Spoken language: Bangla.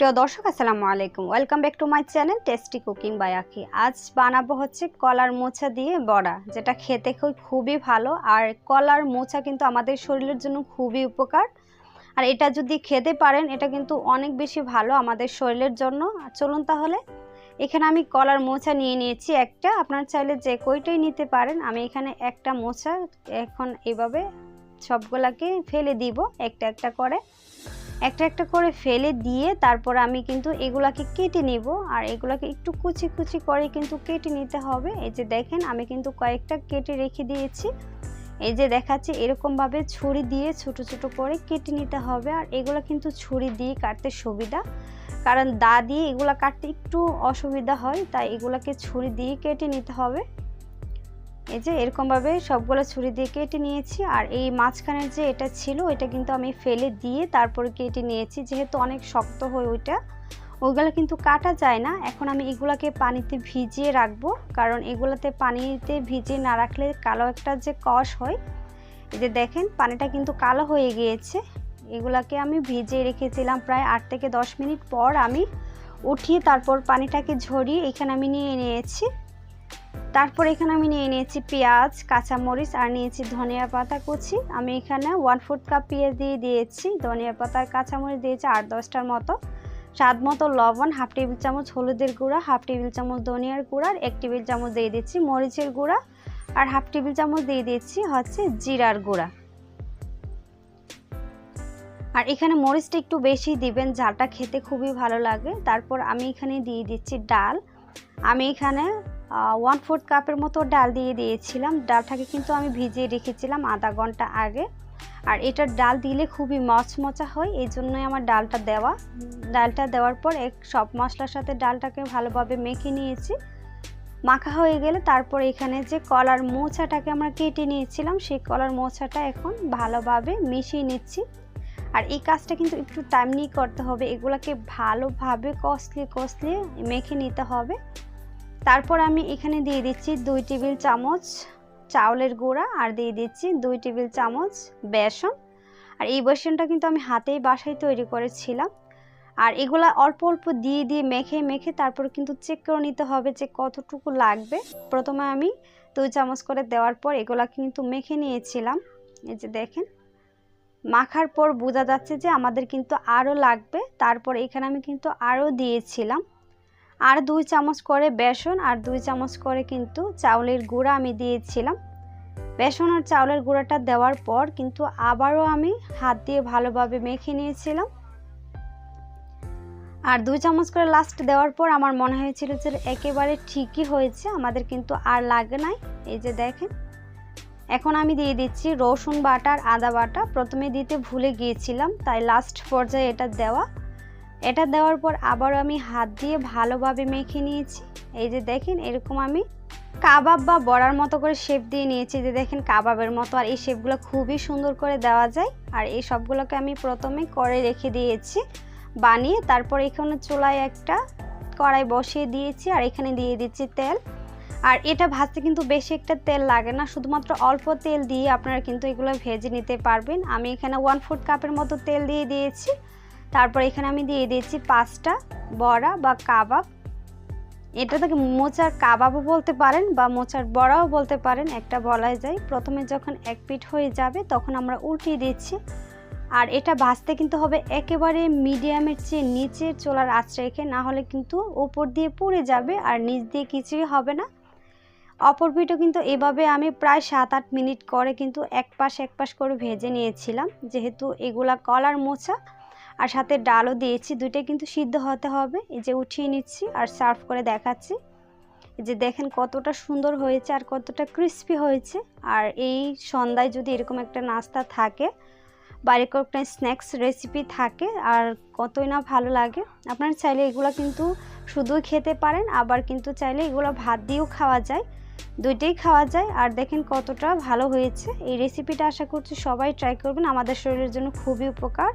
প্রিয় দর্শক, আসসালামু আলাইকুম। Welcome back to my channel tasty cooking by Akhi আজ বানাবো হচ্ছে কলার মোচা দিয়ে বড়া, যেটা খেতে খুব, খুবই ভালো। আর কলার মোচা কিন্তু আমাদের শরীরের জন্য খুবই উপকার। আর এটা যদি খেতে পারেন, এটা কিন্তু অনেক বেশি ভালো আমাদের শরীরের জন্য। চলুন তাহলে, এখানে আমি কলার মোচা নিয়ে নিয়েছি একটা। আপনার চাইলে যে কইটাই নিতে পারেন, আমি এখানে একটা মোচা এখন এভাবে সবগুলাকে ফেলে দিব, একটা একটা করে। একটা একটা করে ফেলে দিয়ে তারপর আমি কিন্তু এগুলাকে কেটে নিব। আর এগুলাকে একটু কুচি কুচি করে কিন্তু কেটে নিতে হবে। এই যে দেখেন, আমি কিন্তু কয়েকটা কেটে রেখে দিয়েছি। এই যে দেখাচ্ছি, এরকমভাবে ছুরি দিয়ে ছোট ছোট করে কেটে নিতে হবে। আর এগুলো কিন্তু ছুরি দিয়ে কাটতে সুবিধা। কারণ দা দিয়ে এগুলো কাটতে একটু অসুবিধা হয়, তাই এগুলাকে ছুরি দিয়ে কেটে নিতে হবে। এই যে এরকমভাবে সবগুলো ছুরি দিয়ে কেটে নিয়েছি, আর এই মাঝখানের যে এটা ছিল, ওইটা কিন্তু আমি ফেলে দিয়ে তারপরে কেটে নিয়েছি, যেহেতু অনেক শক্ত হয় ওইটা। ওইগুলো কিন্তু কাটা যায় না। এখন আমি এগুলাকে পানিতে ভিজিয়ে রাখব, কারণ এগুলাতে পানিতে ভিজিয়ে না রাখলে কালো একটা যে কষ হয়, এই যে দেখেন, পানিটা কিন্তু কালো হয়ে গিয়েছে। এগুলাকে আমি ভিজিয়ে রেখেছিলাম প্রায় আট থেকে দশ মিনিট পর আমি উঠিয়ে তারপর পানিটাকে ঝরিয়ে এখানে আমি নিয়ে নিয়েছি। তারপর এখানে আমি নিয়ে নিয়েছি পেঁয়াজ, কাঁচামরিচ আর নিয়েছি ধনিয়া পাতা কুচি। আমি এখানে ওয়ান ফোর্থ কাপ পেঁয়াজ দিয়ে দিয়েছি, ধনিয়া পাতার কাঁচামরিচ দিয়েছি আট দশটার মতো। স্বাদ মতো লবণ হাফ টেবিল চামচ হলুদের গুঁড়া হাফ টেবিল চামচ ধনিয়ার গুঁড়া আর এক টেবিল চামচ দিয়ে দিচ্ছি মরিচের গুঁড়া। আর হাফ টেবিল চামচ দিয়ে দিচ্ছি হচ্ছে জিরার গুঁড়া। আর এখানে মরিচটা একটু বেশি দিবেন, ঝালটা খেতে খুবই ভালো লাগে। তারপর আমি এখানে দিয়ে দিচ্ছি ডাল। আমি এখানে ওয়ান ফোর্থ কাপের মতো ডাল দিয়ে দিয়েছিলাম। ডালটাকে কিন্তু আমি ভিজিয়ে রেখেছিলাম আধা ঘণ্টা আগে। আর এটার ডাল দিলে খুবই মচমচা হয়, এই জন্যই আমার ডালটা দেওয়া। ডালটা দেওয়ার পর এক সব মশলার সাথে ডালটাকে ভালোভাবে মেখে নিয়েছি। মাখা হয়ে গেলে তারপর এখানে যে কলার মোচাটাকে আমরা কেটে নিয়েছিলাম, সেই কলার মোচাটা এখন ভালোভাবে মিশিয়ে নিচ্ছি। আর এই কাজটা কিন্তু একটু টাইম নিয়ে করতে হবে। এগুলাকে ভালোভাবে কষলিয়ে কষলিয়ে মেখে নিতে হবে। তারপর আমি এখানে দিয়ে দিচ্ছি দুই টেবিল চামচ চাউলের গুঁড়া আর দিয়ে দিচ্ছি দুই টেবিল চামচ বেসন। আর এই বেসনটা কিন্তু আমি হাতেই বাসায় তৈরি করেছিলাম। আর এগুলা অল্প অল্প দিয়ে দিয়ে মেখে মেখে তারপর কিন্তু চেক করে নিতে হবে যে কতটুকু লাগবে। প্রথমে আমি দুই চামচ করে দেওয়ার পর এগুলা কিন্তু মেখে নিয়েছিলাম। এই যে দেখেন, মাখার পর বোঝা যাচ্ছে যে আমাদের কিন্তু আরও লাগবে। তারপর এখানে আমি কিন্তু আরও দিয়েছিলাম। আর দুই চামচ করে বেসন আর দুই চামচ করে কিন্তু চাউলের গুঁড়া আমি দিয়েছিলাম। বেসন আর চাউলের গুঁড়াটা দেওয়ার পর কিন্তু আবারও আমি হাত দিয়ে ভালোভাবে মেখে নিয়েছিলাম। আর দুই চামচ করে লাস্ট দেওয়ার পর আমার মনে হয়েছিল যে একেবারে ঠিকই হয়েছে, আমাদের কিন্তু আর লাগে নাই। এই যে দেখেন, এখন আমি দিয়ে দিচ্ছি রসুন বাটা আর আদা বাটা। প্রথমে দিতে ভুলে গিয়েছিলাম, তাই লাস্ট পর্যায়ে এটা দেওয়া। এটা দেওয়ার পর আবার আমি হাত দিয়ে ভালোভাবে মেখে নিয়েছি। এই যে দেখেন, এরকম আমি কাবাব বা বড়ার মতো করে শেপ দিয়ে নিয়েছি। যে দেখেন, কাবাবের মতো। আর এই শেপগুলো খুবই সুন্দর করে দেওয়া যায়। আর এই সবগুলোকে আমি প্রথমে করে রেখে দিয়েছি, বানিয়ে তারপর এখানে চুলায় একটা কড়াই বসিয়ে দিয়েছি আর এখানে দিয়ে দিচ্ছি তেল। আর এটা ভাজতে কিন্তু বেশি একটা তেল লাগে না, শুধুমাত্র অল্প তেল দিয়ে আপনারা কিন্তু এগুলো ভেজে নিতে পারবেন। আমি এখানে ওয়ান ফুট কাপের মতো তেল দিয়ে দিয়েছি। তারপর এখানে আমি দিয়ে দিয়েছি পাঁচটা বড়া বা কাবাব। এটা থেকে মোচার কাবাবও বলতে পারেন বা মোচার বড়াও বলতে পারেন, একটা বলাই যায়। প্রথমে যখন এক পিঠ হয়ে যাবে তখন আমরা উল্টিয়ে দিচ্ছি। আর এটা ভাজতে কিন্তু হবে একেবারে মিডিয়ামের চেয়ে নিচের চোলার আঁচ রেখে, না হলে কিন্তু ওপর দিয়ে পুড়ে যাবে আর নিচ দিয়ে কিছুই হবে না। অপর পিঠও কিন্তু এভাবে আমি প্রায় সাত আট মিনিট করে কিন্তু এক পাশ এক পাশ করে ভেজে নিয়েছিলাম। যেহেতু এগুলা কলার মোচা আর সাথে ডালও দিয়েছি, দুইটাই কিন্তু সিদ্ধ হতে হবে। এই যে উঠিয়ে নিচ্ছি আর সার্ভ করে দেখাচ্ছি। যে দেখেন কতটা সুন্দর হয়েছে আর কতটা ক্রিস্পি হয়েছে। আর এই সন্ধ্যায় যদি এরকম একটা নাস্তা থাকে বা এরকম একটা স্ন্যাক্স রেসিপি থাকে আর কতই না ভালো লাগে, আপনারা চাইলে এগুলো কিন্তু শুধুই খেতে পারেন, আবার কিন্তু চাইলে এগুলো ভাত দিয়েও খাওয়া যায়, দুইটাই খাওয়া যায়। আর দেখেন কতটা ভালো হয়েছে। এই রেসিপিটা আশা করছি সবাই ট্রাই করবেন, আমাদের শরীরের জন্য খুবই উপকার।